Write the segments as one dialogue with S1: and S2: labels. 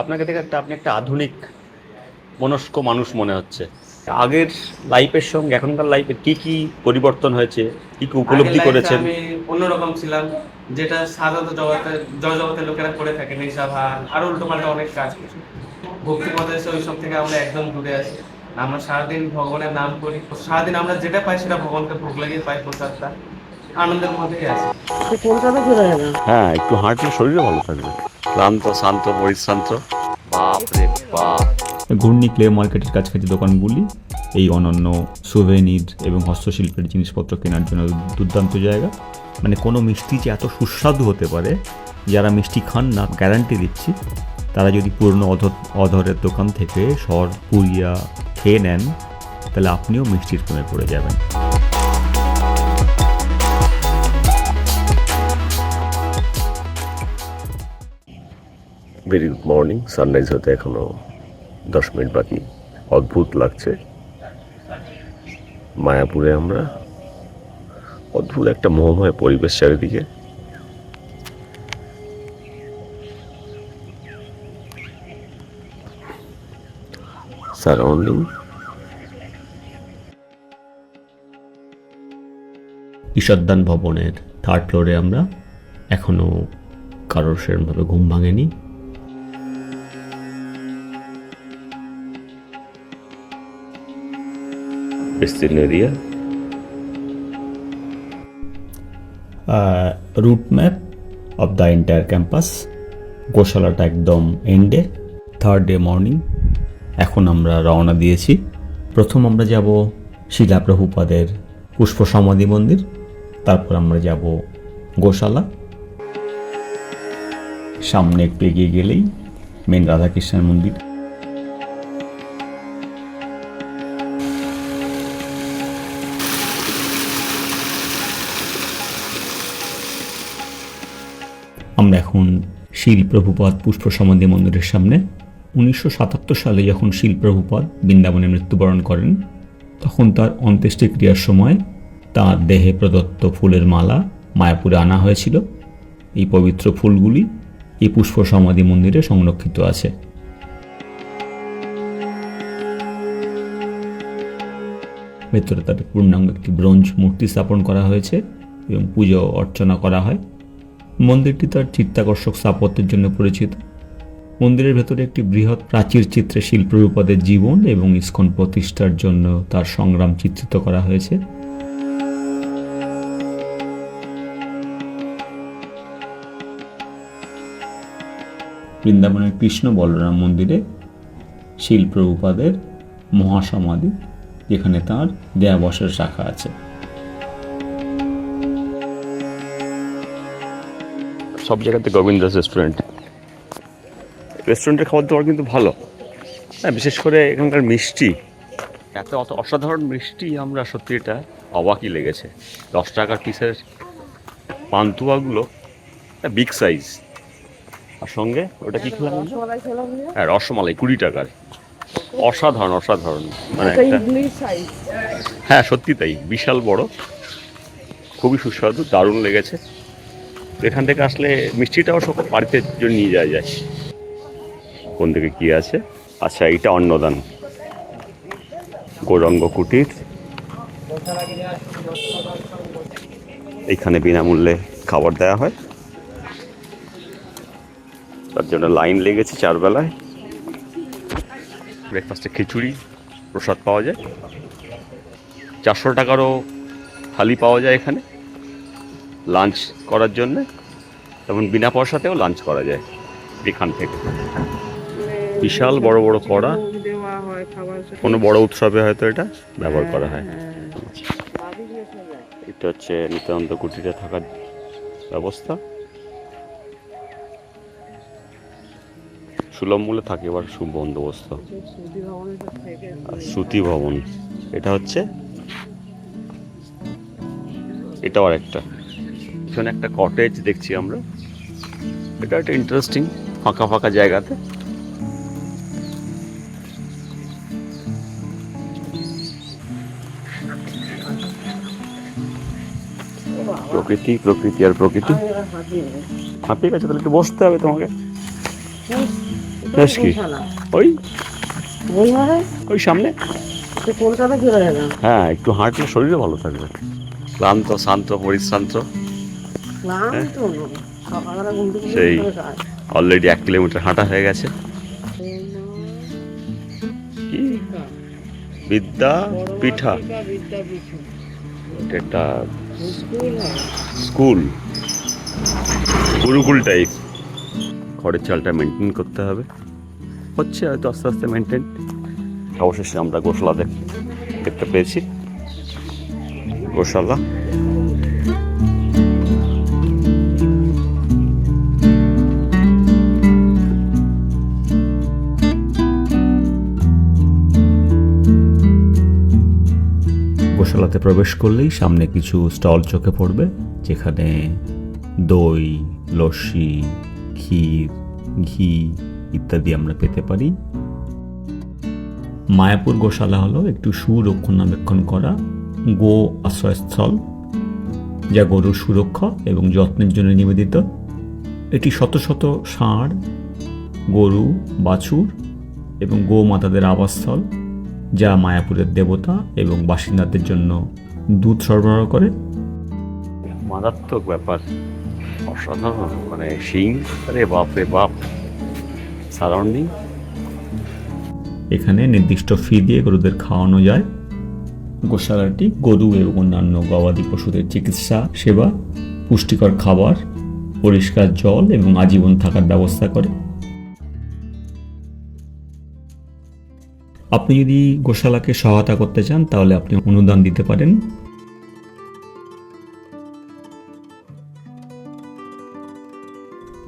S1: আপনাকে দেখে একটা আপনি একটা আধুনিক মনস্ক মানুষ মনে হচ্ছে। আগের লাইফের সঙ্গে এখনকার লাইফে কি কি পরিবর্তন হয়েছে? কি কি উপলব্ধি করেছেন?
S2: আমি অন্যরকম ছিলাম যেটা সাধারণত জগতে জগতের লোকেরা করে থাকে নেশা ভান আর উল্টো পাল্টা অনেক কাজ কিছু ভক্তি পথে এসে ওইসব থেকে আমরা একদম দূরে আছি। আমরা সারাদিন ভগবানের নাম করি। সারাদিন আমরা যেটা পাই সেটা ভগবানকে ভোগ লাগিয়ে পাই প্রসাদটা। আনন্দের মধ্যেই আছি।
S1: হ্যাঁ একটু হাঁটলে শরীরে ভালো থাকবে। ক্লান্ত শান্ত পরিশ্রান্ত। বাপ রে বাপ।
S3: ঘূর্ণি ক্লে মার্কেটের কাছাকাছি দোকানগুলি এই অনন্য সুভেনির এবং হস্তশিল্পের জিনিসপত্র কেনার জন্য দুর্দান্ত জায়গা। মানে কোনো মিষ্টি যে এত সুস্বাদু হতে পারে যারা মিষ্টি খান না গ্যারান্টি দিচ্ছি তারা যদি পুরনো অধর অধরের দোকান থেকে সর পুরিয়া খেয়ে নেন তাহলে আপনিও মিষ্টির প্রেমে পড়ে যাবেন।
S4: ভেরি গুড মর্নিং সানরাইজ হতে এখনও দশ মিনিট বাকি। অদ্ভুত লাগছে। মায়াপুরে আমরা অদ্ভুত একটা মোহময় পরিবেশ চারিদিকে। সারাউন্ডিং
S3: ঈশাদ্যান ভবনের থার্ড ফ্লোরে আমরা এখনও কারোর সেরমভাবে ঘুম ভাঙেনি।
S4: বিস্তীর্ণ area.
S3: Route map of the entire campus গোশালাটা একদম এন্ডে থার্ড ডে মর্নিং এখন আমরা রওনা দিয়েছি। প্রথম আমরা যাব শিলা প্রভুপাদের পুষ্প সমাধি মন্দির। তারপর আমরা যাব গোশালা। সামনে একটু এগিয়ে গেলেই মেন রাধাকৃষ্ণের মন্দির। আমরা এখন শিল প্রভুপাদ পুষ্প সমাধি মন্দিরের সামনে উনিশশো সাতাত্তর সালে যখন শিল প্রভুপাদ বৃন্দাবনে মৃত্যুবরণ করেন, তখন তার অন্ত্যেষ্টিক্রিয়ার সময় তার দেহে প্রদত্ত ফুলের মালা মায়াপুরে আনা হয়েছিল। এই পবিত্র ফুলগুলি এই পুষ্প সমাধি মন্দিরে সংরক্ষিত আছে। ভেতরে তার পূর্ণাঙ্গ একটি ব্রোঞ্জ মূর্তি স্থাপন করা হয়েছে এবং পুজো অর্চনা করা হয়। মন্দিরটি তার চিত্তাকর্ষক স্থাপত্যের জন্য পরিচিত। মন্দিরের ভেতরে একটি বৃহৎ প্রাচীর চিত্রে শিল্পরূপদের জীবন এবং ইস্কন প্রতিষ্ঠার জন্য তার সংগ্রাম চিত্রিত করা হয়েছে। বৃন্দাবনের কৃষ্ণ বলরাম মন্দিরে শিল্পরূপাদের মহাসমাধি, যেখানে তার দেয়াবশেষ রাখা আছে।
S1: সব জায়গাতে গোবিন্দ দাস রেস্টুরেন্ট রেস্টুরেন্টের খাবার দাবার কিন্তু ভালো। হ্যাঁ বিশেষ করে এখানকার মিষ্টি। এত অত অসাধারণ মিষ্টি আমরা সত্যি এটা অবাকই লেগেছে। দশ টাকার পিসের পান্তুয়াগুলো বিগ সাইজ আর সঙ্গে ওটা কি খেলাম হ্যাঁ রসমালাই কুড়ি টাকার। অসাধারণ অসাধারণ। মানে
S5: একটা
S1: হ্যাঁ সত্যি তাই। বিশাল বড়। খুবই সুস্বাদু দারুণ লেগেছে। এখান থেকে আসলে মিষ্টিটাও সব বাড়িতে জন্য নিয়ে যাওয়া যায়। কোন দিকে কি আছে? আচ্ছা এইটা অন্নদান। গৌরঙ্গ কুটির। এইখানে বিনামূল্যে খাবার দেওয়া হয়। তার জন্য লাইন লেগেছে চারবেলায়। ব্রেকফাস্টে খিচুড়ি, প্রসাদ পাওয়া যায়। চারশো টাকারও থালি পাওয়া যায় এখানে। লাঞ্চ করার জন্যে এবং বিনা পয়সাতেও লাঞ্চ করা যায় এখান থেকে বিশাল বড় বড় কড়া। কোনো বড় উৎসবে হয়তো এটা ব্যবহার করা হয়। এটা হচ্ছে নিত্যানন্দ কুটিরে থাকার ব্যবস্থা সুলভ মূল্যে থাকে এবার সুবন্দোবস্ত আর শ্রুতি ভবন, এটা হচ্ছে, এটাও আর এখানে একটা কটেজ দেখছি আমরা। এটা একটা ইন্টারেস্টিং ফাঁকা ফাঁকা জায়গাতে। প্রকৃতি প্রকৃতি আর প্রকৃতি। হাঁপিয়ে গেছে তাহলে একটু বসতে হবে তোমাকে। বেশ কি? ওই
S5: ওই মানে
S1: সামনে হ্যাঁ একটু হাঁটলে শরীরে ভালো থাকবে। ক্লান্ত শান্ত পরিশ্রান্ত। সেই। অলরেডি এক কিলোমিটার হাঁটা হয়ে গেছে। বিদ্যা পিঠা। এটা
S5: স্কুল।
S1: গুরুকুল টাইপ খড়ের চালটা মেনটেন করতে হবে। হচ্ছে হয়তো আস্তে আস্তে মেনটেন অবশেষে আমরা গোশালা দেখ দেখতে পেয়েছি। গোশালা।
S3: গোশালাতে প্রবেশ করলেই সামনে কিছু স্টল চোখে পড়বে, যেখানে দই, লস্যি, ক্ষীর, ঘি ইত্যাদি আমরা পেতে পারি। মায়াপুর গোশালা হলো একটু সুরক্ষণাবেক্ষণ করা গো আশ্রয়স্থল, যা গরুর সুরক্ষা এবং যত্নের জন্য নিবেদিত। এটি শত শত ষাঁড়, গরু, বাছুর এবং গোমাতাদের আবাসস্থল। যা মায়াপুরের দেবতা এবং বাসিন্দাদের জন্য দুধ সরবরাহ করে।
S1: মারাত্মক ব্যাপার। অসাধারণ। মানে শিং রে বাপ রে বাপ। সারাউন্ডিং।
S3: এখানে নির্দিষ্ট ফি দিয়ে গরুদের খাওয়ানো যায়। গোশালাটি গরু এবং অন্যান্য গবাদি পশুদের চিকিৎসা সেবা পুষ্টিকর খাবার পরিষ্কার জল এবং আজীবন থাকার ব্যবস্থা করে। আপনি যদি গোশালাকে সহায়তা করতে চান, তাহলে আপনি অনুদান দিতে পারেন।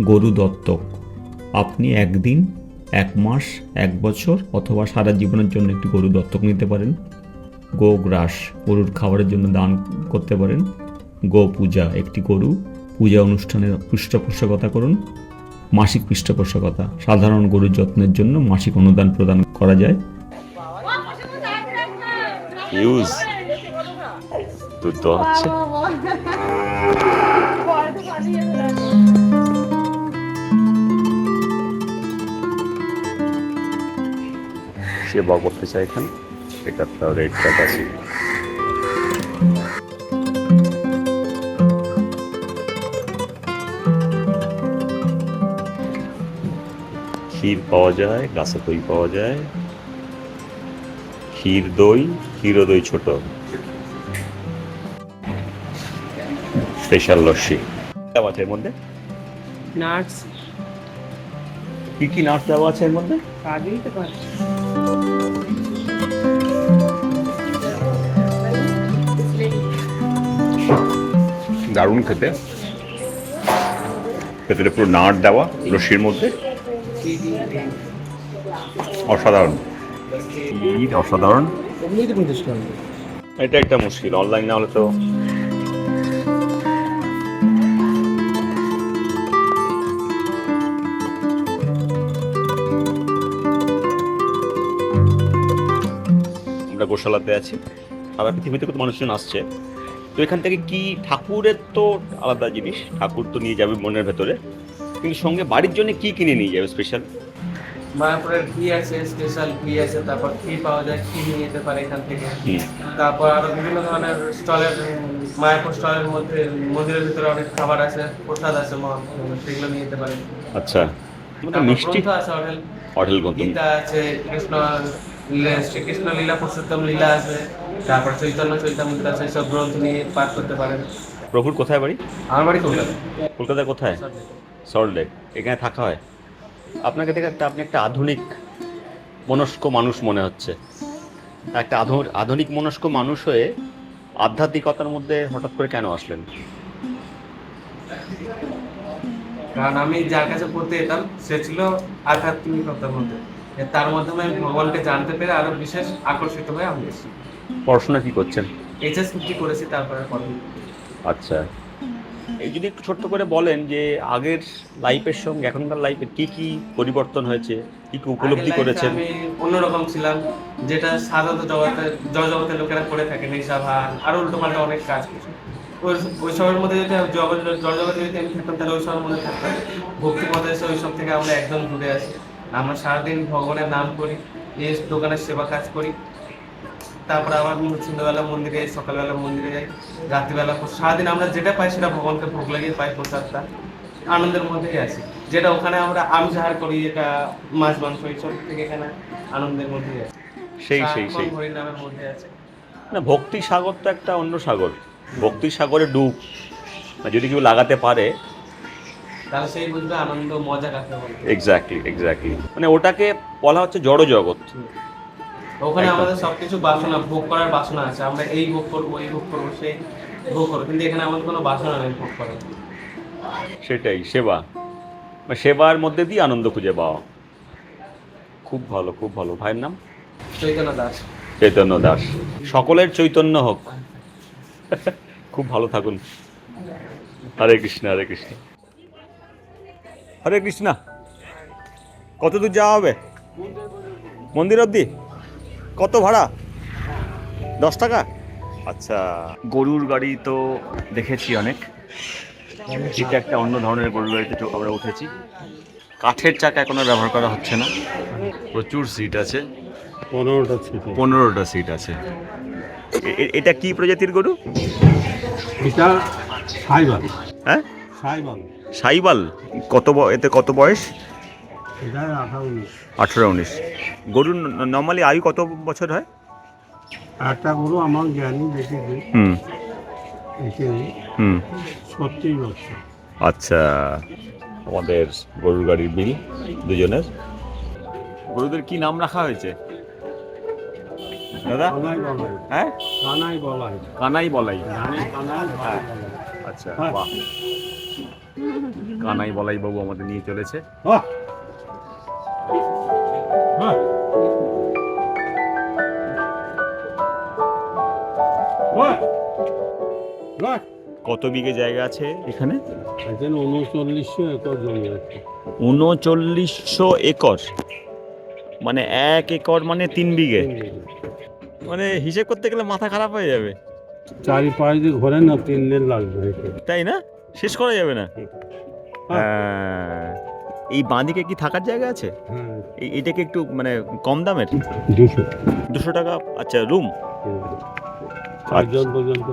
S3: গরু দত্তক, আপনি একদিন, এক মাস, এক বছর অথবা সারা জীবনের জন্য একটি গরু দত্তক নিতে পারেন। গো গ্রাস গরুর খাবারের জন্য দান করতে পারেন। গো পূজা, একটি গরু, পূজা অনুষ্ঠানের পৃষ্ঠপোষকতা করুন। মাসিক পৃষ্ঠপোষকতা, সাধারণ গরুর যত্নের জন্য মাসিক অনুদান প্রদান করা যায়।
S1: ইউজ দুধ দেওয়া হচ্ছে সেবা করতে চাই এখানে এটা একটা রেড কার্ড আছে। ক্ষীর পাওয়া যায়, গাছে দই পাওয়া যায়। ক্ষীর দই দই ছোট। স্পেশাল লস্যি। দেওয়া আছে এর মধ্যে?
S5: নাটস।
S1: কি কি নাচ দেওয়া আছে এর মধ্যে?
S5: কাজই তো পারছি
S1: দারুণ খেতে। ভেতরে পুরো নাট দেওয়া লস্যির মধ্যে। অসাধারণ। অসাধারণ। এটা একটা মুশকিল অনলাইন না হলে তো আমরা গোশালাতে আছি সারা পৃথিবী থেকে মানুষজন আসছে। তো এখান থেকে কি ঠাকুরের তো আলাদা জিনিস, ঠাকুর তো নিয়ে যাবে মনের ভেতরে, কিন্তু সঙ্গে বাড়ির জন্য কি কিনে নিয়ে যাবে স্পেশাল
S2: মায়াপুরের ঘি আছে? স্পেশাল ঘি আছে? তারপর ঘি পাওয়া যায়? ঘি নিয়ে যেতে পারে এখান থেকে? তারপর আরও বিভিন্ন ধরনের স্টলের মায়াপুর স্টলের মধ্যে মন্দিরের ভিতরে অনেক খাবার আছে প্রসাদ আছে সেগুলো নিয়ে যেতে পারে।
S1: আচ্ছা। মানে মিষ্টি?
S2: আছে হোটেল
S1: হোটেল
S2: গীতা আছে কৃষ্ণ লীলা- শ্রীকৃষ্ণ লীলা পুরুষোত্তম লীলা আছে তারপর চৈতন্য চৈতামৃত আছে সব গ্রন্থ নিয়ে পাঠ করতে পারেন।
S1: প্রভুর কোথায় বাড়ি?
S2: আমার বাড়ি কলকাতা।
S1: কলকাতায় কোথায়? সল্ট লেক এখানে থাকা হয়? আপনাকে দেখে একটা আপনি একটা আধুনিক মনস্ক মানুষ মনে হচ্ছে। একটা আধু- আধুনিক মনস্ক মানুষ হয়ে আধ্যাত্মিকতার মধ্যে হঠাৎ করে কেন আসলেন?
S2: কারণ আমি যার কাছে পড়তে যেতাম সে ছিল আধ্যাত্মিকতার মধ্যে। তার মাধ্যমে আমি ভগবানকে জানতে পেরে আরও বিশেষ আকর্ষিত হয়ে আমি
S1: পড়াশোনা কি করছেন?
S2: এইচএস ফিফটি করেছি তারপরে পরে
S1: আচ্ছা। যদি একটু ছোট্ট করে বলেন যে আগের লাইফের সঙ্গে এখনকার লাইফে কি কি পরিবর্তন হয়েছে? কি কি উপলব্ধি করেছেন?
S2: আমি অন্যরকম ছিলাম যেটা সাধারণত জগতে জগতের লোকেরা করে থাকে নেশা ভান আর উল্টো পাল্টা অনেক কাজ কিছু ওই সবের মধ্যে যদি জগৎ জগতে যদি আমি থাকতাম তাহলে ওই সবের মধ্যে থাকতাম। ভক্তি পথে এসে ওই সব থেকে আমরা একদম দূরে আসি আমরা সারাদিন ভগবানের নাম করি এই দোকানের সেবা কাজ করি। তারপরে আবার সন্ধ্যাবেলা মন্দিরে যাই সকালবেলা মন্দিরে যাই রাত্রিবেলা সারাদিন আমরা যেটা পাই সেটা ভগবানকে ভোগ লাগিয়ে পাই প্রসাদটা। আনন্দের মধ্যেই আছি। যেটা ওখানে আমরা আমিষ আহার করি যেটা মাছ মাংস এইসব থেকে এখানে আনন্দের মধ্যেই আছি।
S3: সেই সেই সেই।
S2: হরির নামের মধ্যে আছে।
S3: না ভক্তি সাগর তো একটা অন্য সাগর। ভক্তি সাগরে ডুব। যদি কেউ লাগাতে পারে।
S2: তাহলে সেই বুঝবে আনন্দ মজা কাকে বলে।
S3: এক্স্যাক্টলি এক্স্যাক্টলি মানে ওটাকে বলা হচ্ছে জড় জগৎ
S2: ওখানে আমাদের সবকিছু বাসনা ভোগ করার বাসনা আছে। আমরা এই ভোগ করব এই ভোগ করব সেই ভোগ করব। কিন্তু এখানে আমাদের কোনো বাসনা নেই ভোগ করার।
S3: সেটাই সেবা। মানে সেবার মধ্যে দিয়ে আনন্দ খুঁজে পাওয়া। খুব ভালো খুব ভালো। ভাইয়ের নাম?
S2: চৈতন্য দাস।
S3: চৈতন্য দাস। সকলের চৈতন্য হোক। খুব ভালো থাকুন। হরে কৃষ্ণ হরে কৃষ্ণ। হরে কৃষ্ণ। কত দূর যাওয়া হবে? মন্দির অবধি? কত ভাড়া? দশ টাকা? আচ্ছা। গরুর গাড়ি তো দেখেছি অনেক। এটা একটা অন্য ধরনের গরুর গাড়িতে তো আমরা উঠেছি। কাঠের চাকা এখনও ব্যবহার করা হচ্ছে না। প্রচুর সিট আছে।
S6: পনেরোটা ছিল
S3: পনেরোটা সিট আছে। এটা কি প্রজাতির গরু?
S6: এটা সাইবাল।
S3: হ্যাঁ?
S6: সাইবাল।
S3: সাইবাল। কত এতে কত বয়স?
S6: আঠারো উনিশ
S3: গরুর নর্মালি আয়ু কত বছর হয়?
S6: একটা গরু আমার জ্ঞানী দেখেছি
S3: হুম। হুম।
S6: ছত্রিশ বছর।
S3: আচ্ছা। আমাদের গরুর গাড়ির বিল দুজনের। গরুদের কি নাম রাখা হয়েছে? দাদা? হ্যাঁ।
S6: কানাই বলাই।
S3: কানাই বলাই আচ্ছা
S6: হ্যাঁ।
S3: বাহ। কানাই বলাই বাবু আমাদের নিয়ে চলেছে। কত বিঘে জায়গা আছে এখানে?
S6: এখানে উনচল্লিশশো একর জমি আছে।
S3: উনচল্লিশশো একর? মানে এক একর মানে তিন বিঘে? মানে হিসেব করতে গেলে মাথা খারাপ হয়ে যাবে।
S6: চারি পাঁচ দিন ঘরে না তিন দিন লাগবে।
S3: তাই না? শেষ করা যাবে না?
S6: হ্যাঁ।
S3: এই বাঁদিকে কি থাকার জায়গা আছে?
S6: হ্যাঁ।
S3: এই- এটা কি একটু মানে কম দামের?
S6: দুশো।
S3: দুশো টাকা আচ্ছা রুম?
S6: চারজন পর্যন্ত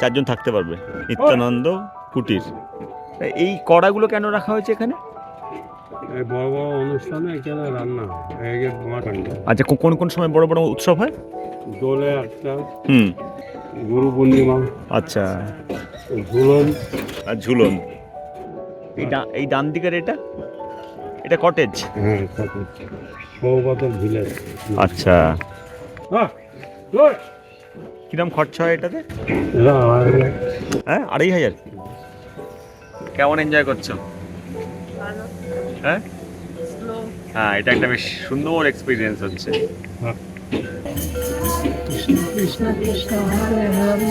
S3: চারজন থাকতে পারবে। নিত্যানন্দ কুটির। এই কড়াগুলো কেন রাখা হয়েছে এখানে?
S6: বড় বড় অনুষ্ঠানে এখানে রান্না
S3: আচ্ছা কোন কোন সময় বড় বড় উৎসব হয়?
S6: দোলে একটা
S3: হুম।
S6: গুরু পূর্ণিমা
S3: আচ্ছা।
S6: ঝুলন।
S3: আর ঝুলন। এই এই ডান দিকের এটা? এটা কটেজ
S6: হ্যাঁ সৌগতের ভিলেজ
S3: আচ্ছা।
S6: হ্যাঁ.
S3: কিরম খরচা হয় এটাতে? হ্যাঁ আড়াই হাজার। কেমন এনজয় করছ? হ্যাঁ? হ্যাঁ এটা একটা বেশ সুন্দর এক্সপিরিয়েন্স হচ্ছে।
S6: কৃষ্ণ কৃষ্ণ হরে।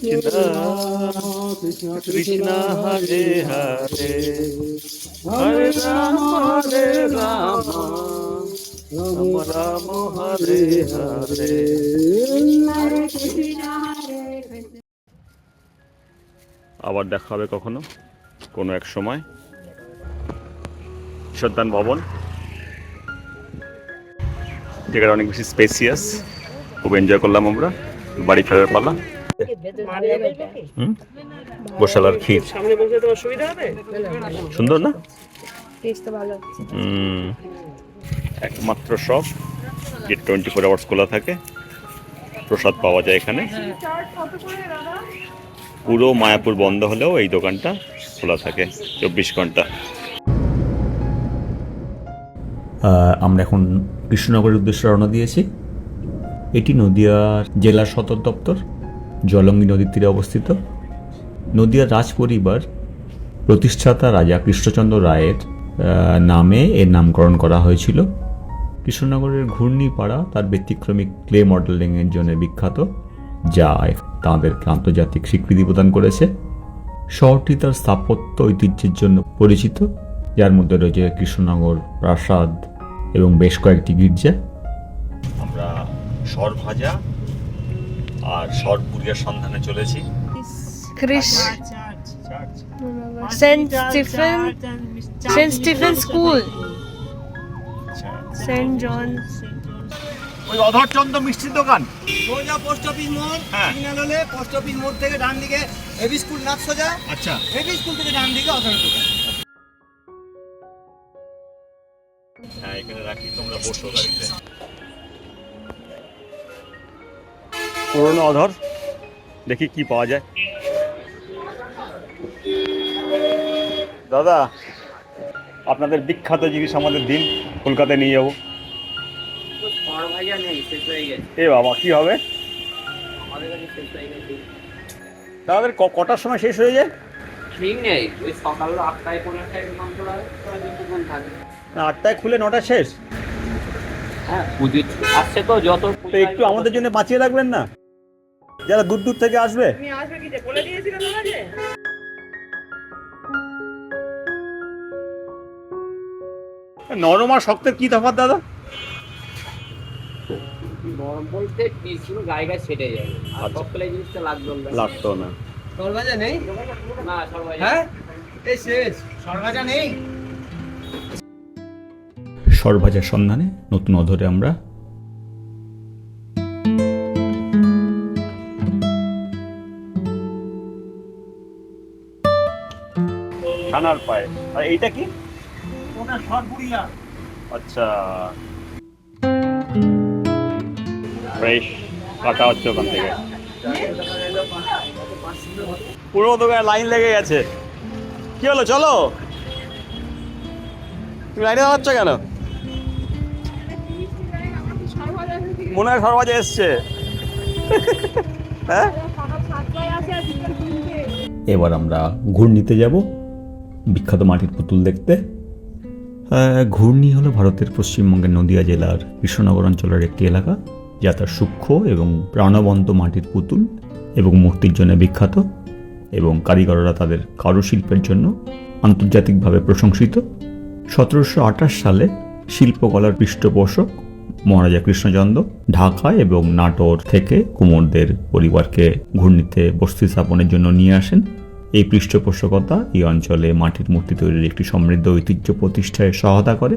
S6: কৃষ্ণ
S3: কৃষ্ণ হরে হরে হরে রাম হরে রাম রাম রাম, হরে হরে। আবার দেখা হবে কখনো? কোনো এক সময়? ঈশ্বরদান ভবন? জায়গাটা অনেক বেশি স্পেসিয়াস খুব এনজয় করলাম আমরা। বাড়ি ফেরার পালা। হুম? গোশালার ক্ষীর।
S1: সামনে বসে তোমার সুবিধা হবে?
S3: সুন্দর না?
S7: টেস্ট তো ভালো। হচ্ছে
S3: হুম, একমাত্র সব যে টোয়েন্টি ফোর আওয়ার্স খোলা থাকে প্রসাদ পাওয়া যায় এখানে। পুরো মায়াপুর বন্ধ হলেও এই দোকানটা খোলা থাকে চব্বিশ
S8: ঘণ্টা। আমরা এখন কৃষ্ণনগরের উদ্দেশ্যে রওনা দিয়েছি। এটি নদিয়ার জেলার সদর দপ্তর। জলঙ্গি নদীর তীরে অবস্থিত। নদিয়ার রাজ পরিবার প্রতিষ্ঠাতা রাজা কৃষ্ণচন্দ্র রায়ের নামে এর নামকরণ করা হয়েছিল।
S3: কৃষ্ণনগরের ঘূর্ণিপাড়া তার ব্যতিক্রমী ক্লে মডেলিংয়ের জন্য বিখ্যাত, যা তাঁদেরকে আন্তর্জাতিক স্বীকৃতি প্রদান করেছে। শহরটি তার স্থাপত্য ঐতিহ্যের জন্য পরিচিত, যার মধ্যে রয়েছে কৃষ্ণনগর, প্রাসাদ এবং বেশ কয়েকটি গির্জা।
S1: আমরা সর ভাজা আর সর পুরিয়ার সন্ধানে চলেছি। ওই অধরচন্দ্র মিষ্টির দোকান।
S9: সোজা পোস্ট অফিস মোড়
S1: হ্যাঁ।
S9: সিগন্যাল হলে পোস্ট অফিস মোড় থেকে ডান দিকে হেভি স্কুল সোজা।
S1: আচ্ছা।
S9: হেভি স্কুল থেকে ডান দিকে অথরিটি দোকান।
S1: হ্যাঁ এখানে রাখি তোমরা বসো গাড়িতে। পুরনো অধর দেখি কি পাওয়া যায়। দাদা আপনাদের বিখ্যাত জিনিস আমাদের দিন কলকাতায় নিয়ে যাব। এ বাবা কি হবে? ক- কটার সময় শেষ হয়ে যায়?
S10: ঠিক নেই ওই সকাল আটটায় কোনো একটা
S1: খুলে নটা শেষ?
S10: হ্যাঁ পুজো আসছে তো যত
S1: একটু আমাদের জন্য বাঁচিয়ে রাখবেন না? যারা দূর দূর থেকে আসবে। নরম আর শক্তের কি তফাৎ দাদা?
S10: নরম বলতে পিসগুলো গায়ে গায়ে ছেটে যাবে আর সকালে জিনিসটা না।
S1: লাগতো না।
S9: সরভাজা নেই?
S10: না সবাই
S9: হ্যাঁ? এই শেষ। সরভাজা নেই?
S3: সরভাজার সন্ধানে নতুন অধরে আমরা।
S1: ছানার পায়ে। আর এইটা কি?
S9: ওটা সরপুরিয়া
S1: আচ্ছা। ফ্রেশ কাটা হচ্ছে ওখান থেকে। পুরো দোকানে লাইন লেগে গেছে। কি হলো? চলো। তুমি লাইনে দাঁড়াচ্ছ কেন? মনে হয় সরবাজে এসছে। হ্যাঁ?
S3: এবার আমরা ঘূর্ণিতে যাব। বিখ্যাত মাটির পুতুল দেখতে? ঘূর্ণি হলো ভারতের পশ্চিমবঙ্গের নদিয়া জেলার কৃষ্ণনগর অঞ্চলের একটি এলাকা, যা তার সূক্ষ্ম এবং প্রাণবন্ত মাটির পুতুল এবং মূর্তির জন্য বিখ্যাত এবং কারিগররা তাদের কারুশিল্পের জন্য আন্তর্জাতিকভাবে প্রশংসিত। সতেরোশো আঠাশ সালে শিল্পকলার পৃষ্ঠপোষক মহারাজা কৃষ্ণচন্দ্র ঢাকা এবং নাটোর থেকে কুমোরদের পরিবারকে ঘূর্ণিতে বস্তি স্থাপনের জন্য নিয়ে আসেন। এই পৃষ্ঠপোষকতা এই অঞ্চলে মাটির মূর্তি তৈরির একটি সমৃদ্ধ ঐতিহ্য প্রতিষ্ঠায় সহায়তা করে।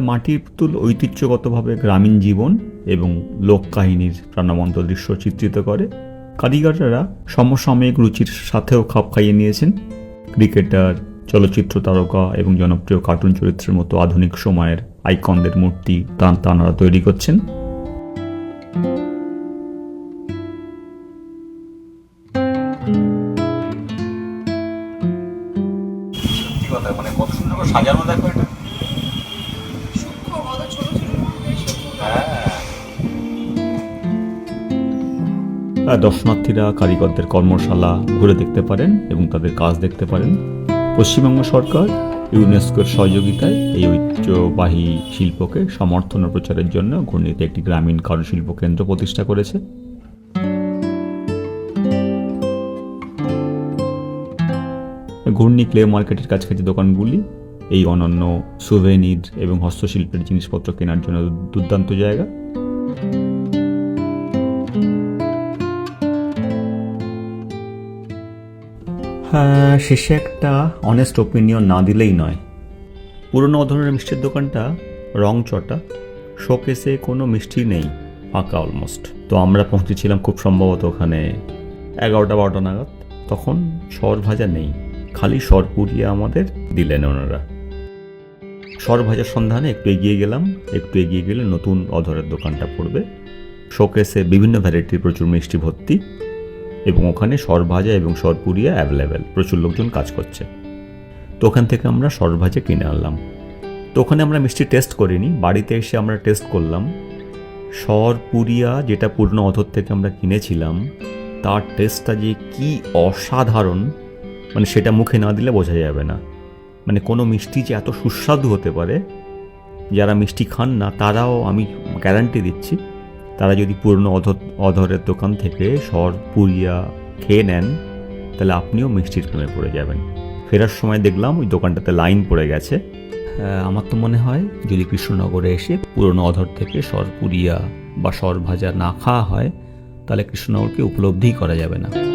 S3: মাটির পুতুল ঐতিহ্যগতভাবে গ্রামীণ জীবন এবং লোককাহিনীর প্রাণবন্ত দৃশ্য চিত্রিত করে। কারিগররা সমসাময়িক রুচির সাথেও খাপ খাইয়ে নিয়েছেন। ক্রিকেটার, চলচ্চিত্র তারকা এবং জনপ্রিয় কার্টুন চরিত্রের মতো আধুনিক সময়ের আইকনদের মূর্তি তান তানারা তৈরি করছেন। দর্শনার্থীরা কারিগরদের কর্মশালা ঘুরে দেখতে পারেন এবং তাদের কাজ দেখতে পারেন। পশ্চিমবঙ্গ সরকার ইউনেস্কোর সহযোগিতায় এই ঐতিহ্যবাহী শিল্পকে সমর্থন ও প্রচারের জন্য ঘূর্ণিতে একটি গ্রামীণ কারুশিল্প কেন্দ্র প্রতিষ্ঠা করেছে। ঘূর্ণি ক্লে মার্কেটের কাছাকাছি দোকানগুলি, এই অনন্য সুভেনির এবং হস্তশিল্পের জিনিসপত্র কেনার জন্য দুর্দান্ত জায়গা। শেষে একটা অনেস্ট ওপিনিয়ন না দিলেই নয়। পুরনো ধরনের মিষ্টির দোকানটা রং চটা শোকেসে কোনো মিষ্টি নেই, ফাঁকা অলমোস্ট তো আমরা পৌঁছেছিলাম খুব সম্ভবত ওখানে এগারোটা বারোটা নাগাদ। তখন সর ভাজা নেই, খালি সর পুড়িয়ে আমাদের দিলেন ওনারা। সর ভাজার সন্ধানে একটু এগিয়ে গেলাম, একটু এগিয়ে গেলে নতুন অধরের দোকানটা পড়বে। শোকেসে বিভিন্ন ভ্যারাইটির প্রচুর মিষ্টি ভর্তি। এবং ওখানে সরভাজা এবং সরপুরিয়া অ্যাভেলেবেল প্রচুর লোকজন কাজ করছে। তো ওখান থেকে আমরা সরভাজা কিনে আনলাম। তো ওখানে আমরা মিষ্টি টেস্ট করিনি। বাড়িতে এসে আমরা টেস্ট করলাম। সরপুরিয়া যেটা পূর্ণ অধর থেকে আমরা কিনেছিলাম, তার টেস্টটা যে কি অসাধারণ মানে সেটা মুখে না দিলে বোঝা যাবে না। মানে কোনো মিষ্টি যে এত সুস্বাদু হতে পারে, যারা মিষ্টি খান না, তারাও আমি গ্যারান্টি দিচ্ছি। তারা যদি পুরনো অধর অধরের দোকান থেকে সর পুরিয়া খেয়ে নেন, তাহলে আপনিও মিষ্টির প্রেমে পড়ে যাবেন। ফেরার সময় দেখলাম ওই দোকানটাতে লাইন পড়ে গেছে। আমার তো মনে হয় যদি কৃষ্ণনগরে এসে পুরনো অধর থেকে সর পুরিয়া বা সর ভাজা না খাওয়া হয়, তাহলে কৃষ্ণনগরকে উপলব্ধি করা যাবে না।